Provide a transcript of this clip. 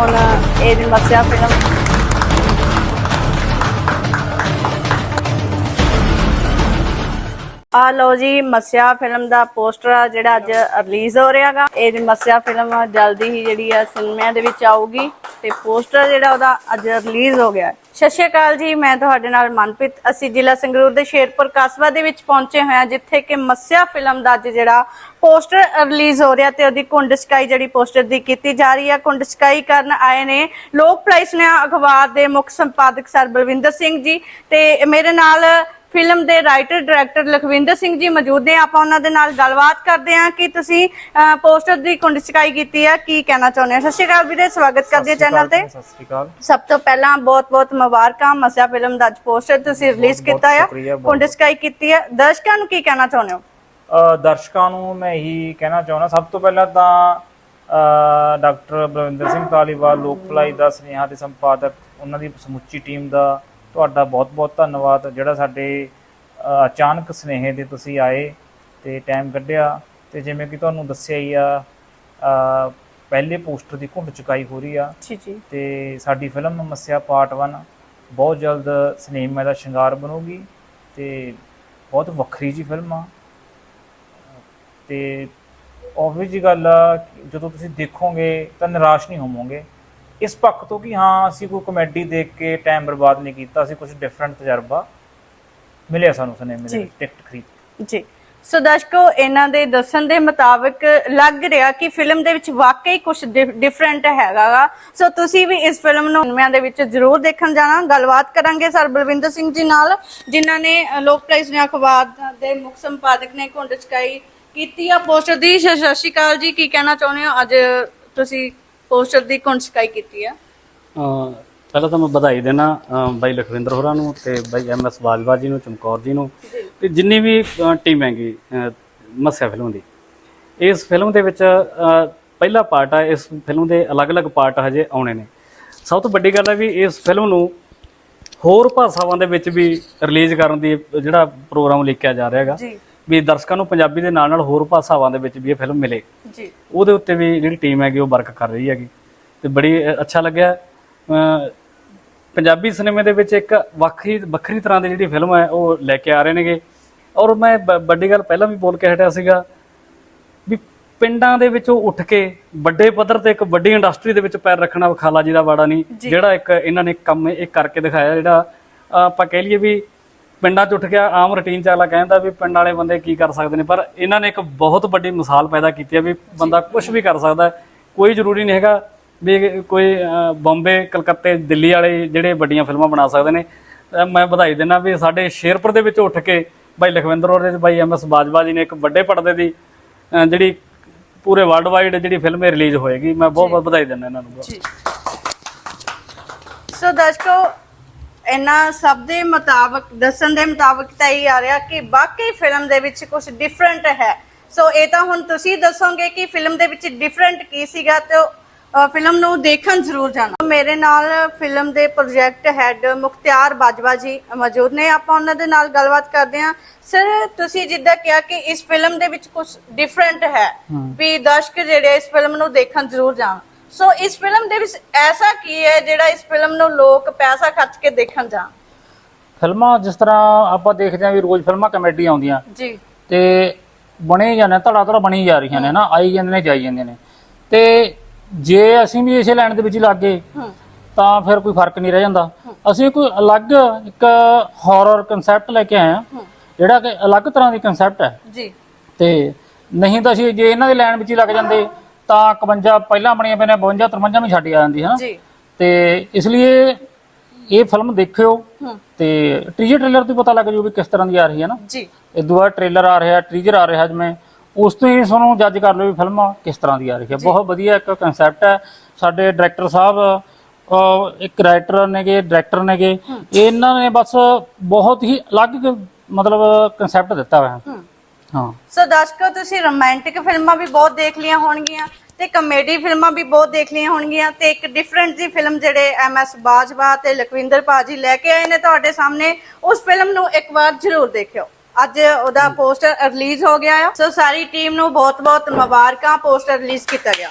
ਹੁਣ ਇਹ ਮਸਿਆ ਫਿਲਮ ਆ ਲੋ ਜੀ ਮਸਿਆ ਫਿਲਮ ਦਾ ਪੋਸਟਰ ਆ ਜਿਹੜਾ ਅੱਜ ਰਿਲੀਜ਼ ਹੋ ਰਿਹਾਗਾ ਇਹ ਮਸਿਆ ਫਿਲਮ ਜਲਦੀ ਹੀ ਜਿਹੜੀ ਆ ਸਿਨੇਮਿਆਂ ਦੇ ਵਿੱਚ ਆਊਗੀ। ਤੇ ਪੋਸਟਰ ਜਿਹੜਾ ਉਹਦਾ ਅੱਜ ਰਿਲੀਜ਼ ਹੋ ਗਿਆ ਸਤਿ ਸ਼੍ਰੀ ਅਕਾਲ ਜੀ, ਮੈਂ ਤੁਹਾਡੇ ਨਾਲ ਮਨਪ੍ਰੀਤ। ਅਸੀਂ ਜ਼ਿਲ੍ਹਾ ਸੰਗਰੂਰ ਦੇ ਸ਼ੇਰਪੁਰ ਕਸਬਾ ਦੇ ਵਿੱਚ ਪਹੁੰਚੇ ਹੋਏ ਹਾਂ, ਜਿੱਥੇ ਕਿ ਮਸਿਆ ਫਿਲਮ ਦਾ ਅੱਜ ਜਿਹੜਾ ਪੋਸਟਰ ਰਿਲੀਜ਼ ਹੋ ਰਿਹਾ ਤੇ ਉਹਦੀ ਕੁੰਡ ਸਕਾਈ ਜਿਹੜੀ ਪੋਸਟਰ ਦੀ ਕੀਤੀ ਜਾ ਰਹੀ ਹੈ ਕੁੰਡ ਸਕਾਈ ਕਰਨ ਆਏ ਨੇ ਲੋਕ ਪ੍ਰਾਈਸ ਸੁਨੇਹਾ ਅਖਬਾਰ ਦੇ ਮੁੱਖ ਸੰਪਾਦਕ ਸਰ ਬਲਵਿੰਦਰ ਸਿੰਘ ਜੀ ਤੇ ਮੇਰੇ ਨਾਲ ਫਿਲਮ ਦੇ ਰਾਈਟਰ ਡਾਇਰੈਕਟਰ ਲਖਵਿੰਦਰ ਸਿੰਘ ਜੀ ਮੌਜੂਦ ਨੇ। ਆਪਾਂ ਉਹਨਾਂ ਦੇ ਨਾਲ ਗੱਲਬਾਤ ਕਰਦੇ ਹਾਂ ਕਿ ਤੁਸੀਂ ਪੋਸਟਰ ਦੀ ਕੁੰਡ ਸਕਾਈ ਕੀਤੀ ਹੈ ਕੀ ਕਹਿਣਾ ਚਾਹੁੰਦੇ ਹੋ? ਸਤਿ ਸ਼੍ਰੀ ਅਕਾਲ ਵੀਰੇ ਸਵਾਗਤ ਕਰਦੇ ਹਾਂ ਚੈਨਲ ਤੇ। ਸਤਿ ਸ੍ਰੀ ਅਕਾਲ। ਸਭ ਤੋਂ ਪਹਿਲਾਂ ਬਹੁਤ-ਬਹੁਤ ਮੁਬਾਰਕਾਂ ਮਸਿਆ ਫਿਲਮ ਦਾ ਅੱਜ ਪੋਸਟਰ ਤੁਸੀਂ ਰਿਲੀਜ਼ ਕੀਤਾ ਹੈ ਸ਼ੁਕਰੀਆ, ਬਹੁਤ- ਕੁੰਡ ਸਕਾਈ ਕੀਤੀ ਹੈ। ਦਰਸ਼ਕਾਂ ਨੂੰ ਕੀ ਕਹਿਣਾ ਚਾਹੁੰਦੇ ਹੋ? ਦਰਸ਼ਕਾਂ ਨੂੰ ਮੈਂ ਇਹੀ ਕਹਿਣਾ ਚਾਹੁੰਦਾ ਸਭ ਤੋਂ ਪਹਿਲਾਂ ਤਾਂ ਡਾਕਟਰ ਬਲਵਿੰਦਰ ਸਿੰਘ ਤਾਲੀਵਾਲ ਲੋਕ ਭਲਾਈ ਦਾ ਸੁਨੇਹਾ ਦੇ ਸੰਪਾਦਕ ਉਹਨਾਂ ਦੀ ਸਮੁੱਚੀ ਟੀਮ ਦਾ ਤੁਹਾਡਾ ਬਹੁਤ-ਬਹੁਤ ਧੰਨਵਾਦ। ਜਿਹੜਾ ਸਾਡੇ ਅਚਾਨਕ ਸੁਨੇਹੇ ਦੇ ਤੁਸੀਂ ਆਏ ਤੇ ਟਾਈਮ ਕੱਢਿਆ ਤੇ ਜਿਵੇਂ ਕਿ ਤੁਹਾਨੂੰ ਦੱਸਿਆ ਹੀ ਆ ਪਹਿਲੇ ਪੋਸਟਰ ਦੀ ਘੁੰਡ ਚੁਕਾਈ ਹੋ ਰਹੀ ਆ। ਜੀ ਜੀ। ਤੇ ਸਾਡੀ ਫਿਲਮ ਮਸਿਆ ਪਾਰਟ 1 ਬਹੁਤ ਜਲਦ ਸਿਨੇਮਾ ਦਾ ਸ਼ਿੰਗਾਰ ਬਣੂਗੀ ਤੇ ਬਹੁਤ ਵੱਖਰੀ ਜੀ ਫਿਲਮ ਆ। ਤੇ obvious ਜੀ ਗੱਲ ਆ ਜਦੋਂ ਤੁਸੀਂ ਦੇਖੋਗੇ ਤਾਂ ਨਿਰਾਸ਼ ਨਹੀਂ ਹੋਵੋਗੇ। ਇਸ ਪੱਖ ਤੋਂ ਕਿ ਹਾਂ ਅਸੀਂ ਕੋਈ ਕਮੇਡੀ ਦੇਖ ਕੇ ਟਾਈਮ ਬਰਬਾਦ ਨਹੀਂ ਕੀਤਾ ਅਸੀਂ ਕੁਝ ਡਿਫਰੈਂਟ ਤਜਰਬਾ ਮਿਲਿਆ ਸਾਨੂੰ ਸਿਨੇਮੇ ਦੇ। ਵਿੱਚ ਟਿਕਟ ਖਰੀਦ ਜੀ। ਸੋ ਦਰਸ਼ਕੋ ਇਹਨਾਂ ਦੇ ਦੱਸਣ ਦੇ ਮੁਤਾਬਕ ਲੱਗ ਰਿਹਾ ਕਿ ਫਿਲਮ ਦੇ ਵਿੱਚ ਵਾਕਈ ਕੁਝ ਡਿਫਰੈਂਟ ਹੈਗਾਗਾ ਸੋ ਤੁਸੀਂ ਵੀ ਇਸ ਫਿਲਮ ਨੂੰ ਫਿਲਮਾਂ ਦੇ ਵਿੱਚ ਜ਼ਰੂਰ ਦੇਖਣ ਜਾਣਾ। ਗੱਲਬਾਤ ਕਰਾਂਗੇ ਸਰ ਬਲਵਿੰਦਰ ਸਿੰਘ ਜੀ ਨਾਲ ਜਿਨ੍ਹਾਂ ਨੇ ਲੋਕ ਪ੍ਰਾਈਸ ਨੇ ਅਖਬਾਰ ਦੇ ਮੁੱਖ ਸੰਪਾਦਕ ਨੇ ਘੁੰਡ ਚਕਾਈ ਕੀਤੀ ਆ ਪੋਸਟਰ ਦੀ। ਸਤਿ ਸਤਿ ਸ਼੍ਰੀ ਅਕਾਲ ਜੀ ਕੀ ਕਹਿਣਾ ਚਾਹੁੰਦੇ ਹੋ? ਅੱਜ ਤੁਸੀਂ ਪੋਸਟਰ ਦੀ ਚਕਾਈ ਕੀਤੀ ਆ? ਅਹ ਪਹਿਲਾਂ ਤਾਂ ਮੈਂ ਵਧਾਈ ਦੇਣਾ ਅਹ ਬਾਈ ਲਖਵਿੰਦਰ ਹੋਰਾਂ ਨੂੰ ਤੇ ਬਾਈ ਐਮ ਐਸ ਬਾਜਵਾ ਜੀ ਨੂੰ ਚਮਕੌਰ ਜੀ ਨੂੰ ਤੇ ਜਿੰਨੀ ਵੀ ਟੀਮ ਹੈਗੀ ਅਹ ਮੱਸਿਆ ਫਿਲਮ ਦੀ। ਇਸ ਫਿਲਮ ਦੇ ਵਿੱਚ ਅਹ ਪਹਿਲਾ ਪਾਰਟ ਆ ਇਸ ਫਿਲਮ ਦੇ ਅਲੱਗ-ਅਲੱਗ ਪਾਰਟ ਹਜੇ ਆਉਣੇ ਨੇ। ਸਭ ਤੋਂ ਵੱਡੀ ਗੱਲ ਹੈ ਵੀ ਇਸ ਫਿਲਮ ਨੂੰ ਹੋਰ ਭਾਸ਼ਾਵਾਂ ਦੇ ਵਿੱਚ ਵੀ ਰਿਲੀਜ਼ ਕਰਨ ਦੀ ਜਿਹੜਾ ਪ੍ਰੋਗਰਾਮ ਲਿਖਿਆ ਜਾ ਰਿਹਾ ਹੈਗਾ ਜੀ। ਵੀ ਦਰਸ਼ਕਾਂ ਨੂੰ ਪੰਜਾਬੀ ਦੇ ਨਾਲ ਨਾਲ ਹੋਰ ਭਾਸ਼ਾਵਾਂ ਦੇ ਵਿੱਚ ਵੀ ਇਹ ਫਿਲਮ ਮਿਲੇ। ਜੀ। ਉਹਦੇ ਉੱਤੇ ਵੀ ਜਿਹੜੀ ਟੀਮ ਹੈਗੀ ਉਹ ਵਰਕ ਕਰ ਰਹੀ ਹੈਗੀ। ਤੇ ਬੜੀ ਅੱਛਾ ਲੱਗਿਆ। ਪੰਜਾਬੀ ਸਿਨੇਮੇ ਦੇ ਵਿੱਚ ਇੱਕ ਵੱਖਰੀ ਵੱਖਰੀ ਤਰ੍ਹਾਂ ਦੀ ਜਿਹੜੀ ਫਿਲਮ ਹੈ ਉਹ ਲੈ ਕੇ ਆ ਰਹੇ ਨੇਗੇ। ਔਰ ਮੈਂ ਵੱਡੀ ਗੱਲ ਪਹਿਲਾਂ ਵੀ ਬੋਲ ਕੇ ਹਟਿਆ ਸੀਗਾ ਵੀ ਪਿੰਡਾਂ ਦੇ ਵਿੱਚੋਂ ਉੱਠ ਕੇ ਵੱਡੇ ਪੱਧਰ ਤੇ ਇੱਕ ਵੱਡੀ ਇੰਡਸਟਰੀ ਦੇ ਵਿੱਚ ਪੈਰ ਰੱਖਣਾ ਵਖਾਲਾ ਜੀ ਦਾ ਵਾੜਾ ਨਹੀਂ ਜਿਹੜਾ ਇੱਕ ਇਹਨਾਂ ਨੇ ਕੰਮ ਇਹ ਕਰਕੇ ਦਿਖਾਇਆ ਜਿਹੜਾ ਆਪਾਂ ਕਹਿ ਲਈਏ ਵੀ ਪਿੰਡਾਂ 'ਚ ਉੱਠ ਗਿਆ ਆਮ ਰੁਟੀਨ 'ਚ ਅਗਲਾ ਕਹਿੰਦਾ ਵੀ ਪਿੰਡ ਵਾਲੇ ਬੰਦੇ ਕੀ ਕਰ ਸਕਦੇ ਨੇ ਪਰ ਇਹਨਾਂ ਨੇ ਇੱਕ ਬਹੁਤ ਵੱਡੀ ਮਿਸਾਲ ਪੈਦਾ ਕੀਤੀ ਹੈ ਵੀ ਬੰਦਾ ਕੁਝ ਵੀ ਕਰ ਸਕਦਾ ਹੈ। ਕੋਈ ਜ਼ਰੂਰੀ ਨਹੀਂ ਹੈਗਾ ਵੀ ਕੋਈ ਬੰਬੇ ਕਲਕੱਤੇ ਦਿੱਲੀ ਵਾਲੇ ਜਿਹੜੇ ਵੱਡੀਆਂ ਫਿਲਮਾਂ ਬਣਾ ਸਕਦੇ ਨੇ। ਮੈਂ ਵਧਾਈ ਦਿੰਦਾ ਵੀ ਸਾਡੇ ਸ਼ੇਰਪੁਰ ਦੇ ਵਿੱਚ ਉੱਠ ਕੇ ਬਾਈ ਲਖਵਿੰਦਰ ਔਰ ਬਾਈ ਐਮ ਐਸ ਬਾਜਵਾ ਜੀ ਨੇ ਇੱਕ ਵੱਡੇ ਪਰਦੇ ਦੀ ਜਿਹੜੀ ਪੂਰੇ ਵਰਲਡ ਵਾਈਡ ਜਿਹੜੀ ਫਿਲਮ ਰਿਲੀਜ਼ ਹੋਏਗੀ। ਮੈਂ ਬਹੁਤ ਬਹੁਤ ਵਧਾਈ ਦਿੰਦਾ ਇਹਨਾਂ ਨੂੰ। ਜੀ। ਸੋ ਦਰਸ਼ਕੋ ਇਹਨਾਂ ਸਭ ਦੇ ਮੁਤਾਬਕ ਦੱਸਣ ਦੇ ਮੁਤਾਬਕ ਤਾਂ ਇਹ ਆ ਰਿਹਾ ਕਿ ਵਾਕਈ ਫਿਲਮ ਦੇ ਵਿੱਚ ਕੁਝ ਡਿਫਰੈਂਟ ਹੈ। ਸੋ ਇਹ ਤਾਂ ਹੁਣ ਤੁਸੀਂ ਦੱਸੋਗੇ ਕਿ ਫਿਲਮ ਦੇ ਵਿੱਚ ਡਿਫਰੈਂਟ ਕੀ ਸੀਗਾ ਤੇ ਫਿਲਮ ਨੂੰ ਦੇਖਣ ਜ਼ਰੂਰ ਜਾਣਾ। ਮੇਰੇ ਨਾਲ ਫਿਲਮ ਦੇ ਪ੍ਰੋਜੈਕਟ ਹੈਡ ਮੁਖਤਿਆਰ ਬਾਜਵਾ ਜੀ ਮੌਜੂਦ ਨੇ। ਆਪਾਂ ਉਹਨਾਂ ਦੇ ਨਾਲ ਗੱਲਬਾਤ ਕਰਦੇ ਹਾਂ। ਸਰ ਤੁਸੀਂ ਜਿੱਦਾਂ ਕਿਹਾ ਕਿ ਇਸ ਫਿਲਮ ਦੇ ਵਿੱਚ ਕੁਝ ਡਿਫਰੈਂਟ ਹੈ। ਵੀ ਦਰਸ਼ਕ ਜਿਹੜੇ ਇਸ ਫਿਲਮ ਨੂੰ ਦੇਖਣ ਜ਼ਰੂਰ ਜਾਣ। ਸੋ ਇਸ ਫਿਲਮ ਦੇ ਵਿੱਚ ਐਸਾ ਕੀ ਹੈ ਜਿਹੜਾ ਇਸ ਫਿਲਮ ਨੂੰ ਲੋਕ ਪੈਸਾ ਖਰਚ ਕੇ ਦੇਖਣ ਜਾਣ ਫਿਲਮਾਂ ਜਿਸ ਤਰ੍ਹਾਂ ਆਪਾਂ ਦੇਖਦੇ ਆਂ ਵੀ ਰੋਜ਼ ਫਿਲਮਾਂ ਕਮੇਡੀ ਆਉਂਦੀਆਂ। ਜੀ। ਤੇ ਬਣੇ ਜਾਂਦੇ ਧੜਾ ਧੜਾ ਬਣੀ ਜਾ ਰਹੀਆਂ ਨੇ ਨਾ ਆਈ ਜਾਂਦੇ ਨੇ ਜਾਈ ਜਾਂਦੇ ਨੇ। ਤੇ ਜੇ ਅਸੀਂ ਵੀ ਇਸੇ ਲਾਈਨ ਦੇ ਵਿੱਚ ਲੱਗ ਗਏ ਤਾਂ ਫਿਰ ਕੋਈ ਫ਼ਰਕ ਨਹੀਂ ਰਹਿ ਜਾਂਦਾ। ਅਸੀਂ ਕੋਈ ਅਲੱਗ ਇੱਕ ਹਾਰਰ ਕਨਸੈਪਟ ਲੈ ਕੇ ਆਏ ਆ ਜਿਹੜਾ ਕਿ ਅਲੱਗ ਤਰ੍ਹਾਂ ਦੀ ਕਨਸੈਪਟ ਹੈ। ਜੀ। ਤੇ ਨਹੀਂ ਤਾਂ ਅਸੀਂ ਜੇ ਇਹਨਾਂ ਦੇ ਲਾਈਨ ਵਿੱਚ ਹੀ ਲੱਗ ਜਾਂਦੇ ਤਾਂ 51 ਪਹਿਲਾਂ ਬਣੀਆਂ ਪਈਆਂ ਨੇ 52 53 ਵੀ ਛੱਡ ਆ ਜਾਂਦੀ ਹੈ ਨਾ। ਜੀ। ਤੇ ਇਸ ਲਈ ਇਹ ਫਿਲਮ ਦੇਖਿਓ ਤੇ ਟੀਜ਼ਰ ਟ੍ਰੇਲਰ ਤੋਂ ਪਤਾ ਲੱਗ ਜੂ ਵੀ ਕਿਸ ਤਰ੍ਹਾਂ ਦੀ ਆ ਰਹੀ ਹੈ ਨਾ। ਜੀ। ਇਹ ਦੂਆ ਟ੍ਰੇਲਰ ਆ ਰਿਹਾ ਟੀਜ਼ਰ ਆ ਰਿਹਾ ਜਿਵੇਂ ਉਸ ਤੋਂ ਹੀ ਤੁਹਾਨੂੰ ਜੱਜ ਕਰ ਲਓ ਵੀ ਫਿਲਮ ਕਿਸ ਤਰ੍ਹਾਂ ਦੀ ਆ ਰਹੀ ਹੈ। ਬਹੁਤ ਵਧੀਆ ਇੱਕ ਕਨਸੈਪਟ ਹੈ। ਸਾਡੇ ਡਾਇਰੈਕਟਰ ਸਾਹਿਬ ਅਹ, ਇੱਕ ਰਾਈਟਰ ਨੇਗੇ ਡਾਇਰੈਕਟਰ ਨੇਗੇ। ਇਹਨਾਂ ਨੇ ਬਸ ਬਹੁਤ ਹੀ ਅਲੱਗ ਕ- ਮਤਲਬ ਕਨਸੈਪਟ ਦਿੱਤਾ ਹੋਇਆ। ਹਾਂ। ਸੋ ਦਰਸ਼ਕੋ ਤੁਸੀਂ ਰੋਮਾਂਟਿਕ ਫਿਲਮਾਂ ਵੀ ਬਹੁਤ ਦੇਖ ਲੀਆਂ ਹੋਣਗੀਆਂ ਤੇ ਕਮੇਡੀ ਫਿਲਮਾਂ ਵੀ ਬਹੁਤ ਦੇਖ ਲੀਆਂ ਹੋਣਗੀਆਂ ਤੇ ਇੱਕ ਡਿਫਰੈਂਟ ਜੀ ਫਿਲਮ ਜਿਹੜੇ ਐਮ ਐਸ ਬਾਜਵਾ ਤੇ ਲਖਵਿੰਦਰ ਪਾਜੀ ਲੈ ਕੇ ਆਏ ਨੇ ਤੁਹਾਡੇ ਸਾਹਮਣੇ, ਉਸ ਫਿਲਮ ਨੂੰ ਇੱਕ ਵਾਰ ਜ਼ਰੂਰ ਦੇਖਿਓ। ਅੱਜ ਉਹਦਾ ਪੋਸਟਰ ਰਿਲੀਜ਼ ਹੋ ਗਿਆ ਹੈ ਸੋ ਸਾਰੀ ਟੀਮ ਨੂੰ ਬਹੁਤ ਬਹੁਤ ਮੁਬਾਰਕਾਂ ਪੋਸਟਰ ਰਿਲੀਜ਼ ਕੀਤਾ ਗਿਆ।